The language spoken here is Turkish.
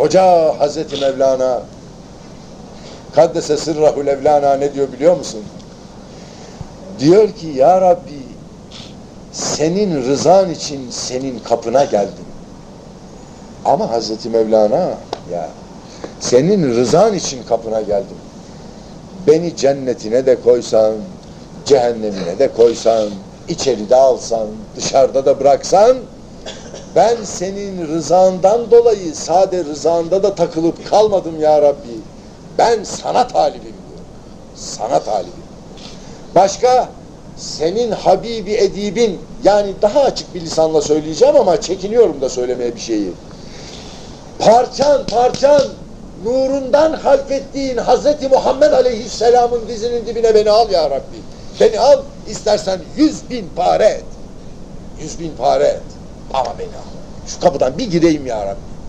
koca Hazreti Mevlana Kaddese sırrahul evlana ne diyor biliyor musun? Diyor ki ya Rabbi senin rızan için senin kapına geldim. Ama Hazreti Mevlana ya senin rızan için kapına geldim. Beni cennetine de koysan, cehennemine de koysan, içeride alsan, dışarıda da bıraksan, ben senin rızandan dolayı sade rızanda da takılıp kalmadım ya Rabbi. Ben sana talibim diyor. Sana talibim. Başka senin Habibi Edibin yani daha açık bir lisanla söyleyeceğim ama çekiniyorum da söylemeye bir şeyi. Parçan parçan nurundan halkettiğin Hazreti Muhammed Aleyhisselam'ın dizinin dibine beni al ya Rabbi. Beni al istersen yüz bin pare et. Yüz bin pare et. Ama beni. Şu kapıdan bir gireyim ya Rabbi.